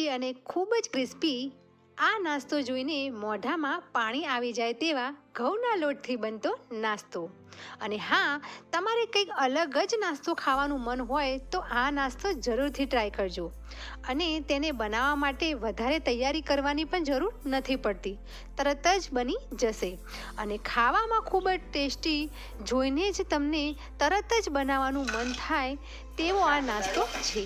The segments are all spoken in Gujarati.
ક્રન્ચી અને ખૂબ જ ક્રિસ્પી આ નાસ્તો જોઈને મોઢામાં પાણી આવી જાય તેવા ઘઉંના લોટથી બનતો નાસ્તો. અને હા, તમારે કંઈક અલગ જ નાસ્તો ખાવાનું મન હોય તો આ નાસ્તો જરૂરથી ટ્રાય કરજો. અને તેને બનાવવા માટે વધારે તૈયારી કરવાની પણ જરૂર નથી પડતી. તરત જ બની જશે. અને ખાવામાં ખૂબ જ ટેસ્ટી જોઈને જ તમને તરત જ બનાવવાનું મન થાય તેવો આ નાસ્તો છે.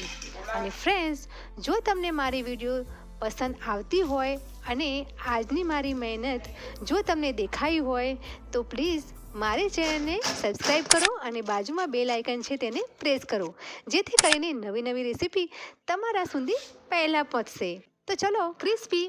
અને ફ્રેન્ડ્સ જો તમને મારી વીડિયો પસંદ આવતી હોય અને આજની મારી મહેનત જો તમને દેખાઈ હોય, તો પ્લીઝ મારી ચેનલને સબસ્ક્રાઈબ કરો અને બાજુમાં બે લાઇકન છે તેને પ્રેસ કરો, જેથી કરીને નવી નવી રેસીપી તમારા સુધી પહેલાં પહોંચશે. તો ચલો ક્રિસ્પી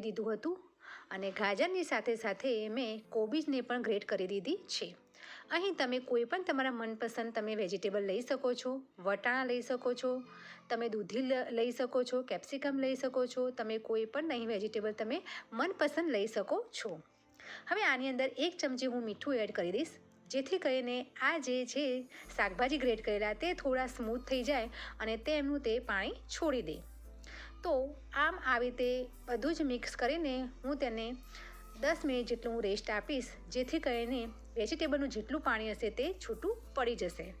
દીધું હતું અને ગાજરની સાથે સાથે મેં કોબીજને પણ ગ્રેટ કરી દીધી છે. અહીં તમે કોઈ પણ તમારા મનપસંદ તમે વેજીટેબલ લઈ શકો છો, વટાણા લઈ શકો છો, તમે દૂધી લઈ શકો છો, કેપ્સિકમ લઈ શકો છો, તમે કોઈ પણ નહીં વેજીટેબલ તમે મનપસંદ લઈ શકો છો. હવે આની અંદર એક ચમચી હું મીઠું એડ કરી દઈશ, જેથી કરીને આ જે છે શાકભાજી ગ્રેટ કરેલા તે થોડા સ્મૂથ થઈ જાય અને તેમનું તે પાણી છોડી દે. તો આમ આવી રીતે બધું જ મિક્સ કરીને હું તેને દસ મિનિટ જેટલું હું રેસ્ટ આપીશ, જેથી કરીને વેજીટેબલનું જેટલું પાણી હશે તે છૂટું પડી જશે.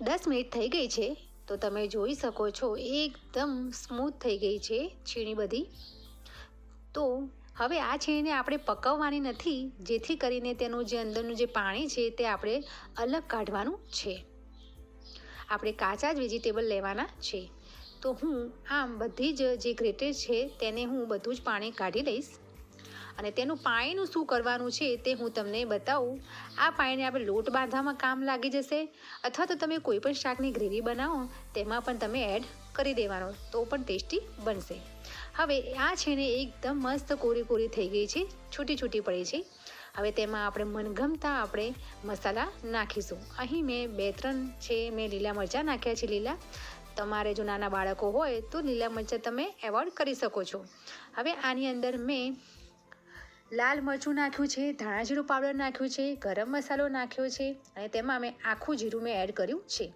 દસ મિનિટ થઈ ગઈ છે, તો તમે જોઈ શકો છો એકદમ સ્મૂથ થઈ ગઈ છે છીણી બધી. તો હવે આ છીણીને આપણે પકવવાની નથી, જેથી કરીને તેનું જે અંદરનું જે પાણી છે તે આપણે અલગ કાઢવાનું છે. આપણે કાચા જ વેજીટેબલ લેવાના છે. તો હું આમ બધી જ જે ગ્રેટેડ છે તેને હું બધું જ પાણી કાઢી લઈશ અને તેનું પાણીનું શું કરવાનું છે તે હું તમને બતાવું. આ પાણીને આપણે લોટ બાંધવામાં કામ લાગી જશે. અથવા તો તમે કોઈ પણ શાકની ગ્રેવી બનાવો, તેમાં પણ તમે એડ કરી દેવાનો, તો પણ ટેસ્ટી બનશે. હવે આ છે ને એકદમ મસ્ત કોરી કોરી થઈ ગઈ છે, છૂટી છૂટી પડી છે. હવે તેમાં આપણે મનગમતા આપણે મસાલા નાખીશું. અહીં મેં બે ત્રણ છે, મેં લીલા મરચાં નાખ્યા છે લીલા. તમારે જો નાના બાળકો હોય તો લીલા મરચાં તમે એવોર્ડ કરી શકો છો. હવે આની અંદર મેં લાલ મરચું નાખ્યું છે, ધાણા જીરું પાવડર નાખ્યું છે, ગરમ મસાલો નાખ્યો છે અને તેમાં મેં આખું જીરું મેં એડ કર્યું છે.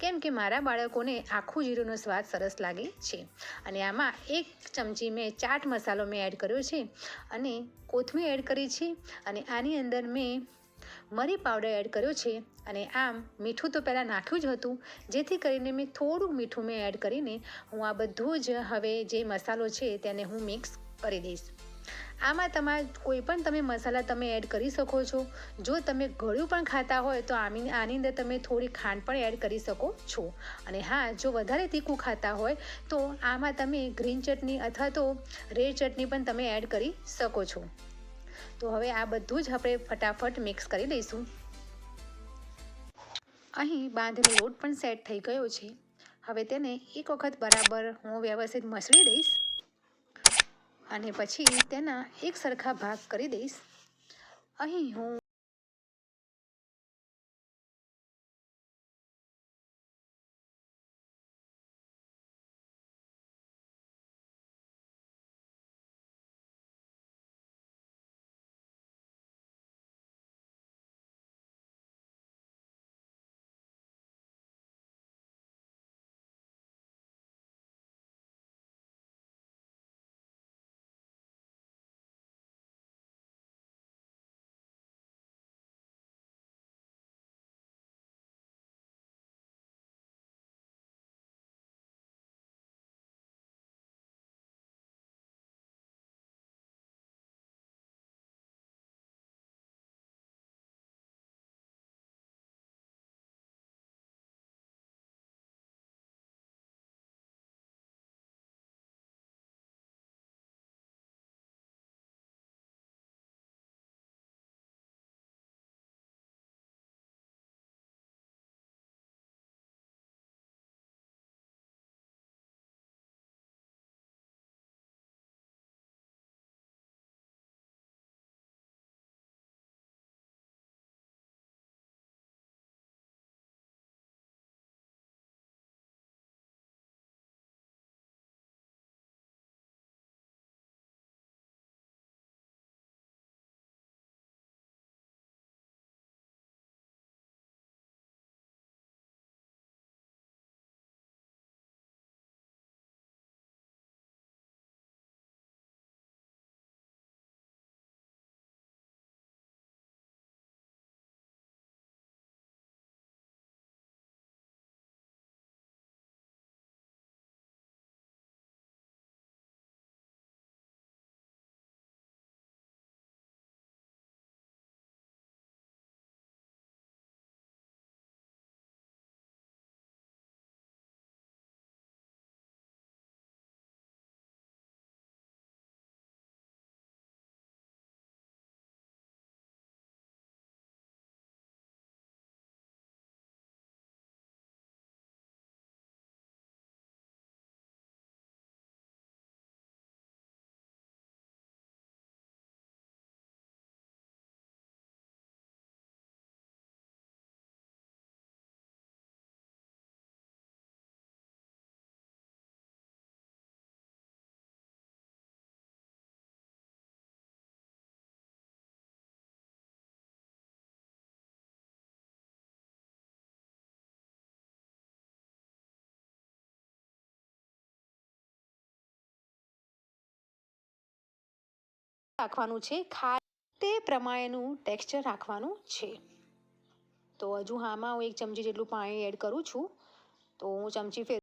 કેમ કે મારા બાળકોને આખું જીરુંનો સ્વાદ સરસ લાગે છે. અને આમાં એક ચમચી મેં ચાટ મસાલો મેં એડ કર્યો છે અને કોથમીર એડ કરી છે અને આની અંદર મેં મરી પાવડર એડ કર્યો છે અને આમ મીઠું તો પહેલાં નાખ્યું જ હતું. જેથી કરીને મેં થોડું મીઠું મેં એડ કરીને હું આ બધું જ હવે જે મસાલો છે તેને હું મિક્સ કરી દઈશ. આમાં તમારે કોઈ પણ તમે મસાલા તમે એડ કરી શકો છો. જો તમે ગળ્યું પણ ખાતા હોય તો આમી આની અંદર તમે થોડી ખાંડ પણ એડ કરી શકો છો. અને હા, જો વધારે તીખું ખાતા હોય તો આમાં તમે ગ્રીન ચટણી અથવા તો રેડ ચટણી પણ તમે એડ કરી શકો છો. તો હવે આ બધું જ આપણે ફટાફટ મિક્સ કરી દઈશું અહીં બાંધેલો લોટ પણ સેટ થઈ ગયો છે. હવે તેને એક વખત બરાબર હું વ્યવસ્થિત મસળી દઈશ અને પછી તેના એક સરખા ભાગ કરી દઈશ. અહીં હું રાખવાનું છે. ખા તે પ્રમાણેનું ટેક્સચર રાખવાનું છે. તો હજુ આમાં હું એક ચમચી જેટલું પાણી એડ કરું છું. તો હું ચમચી ફેર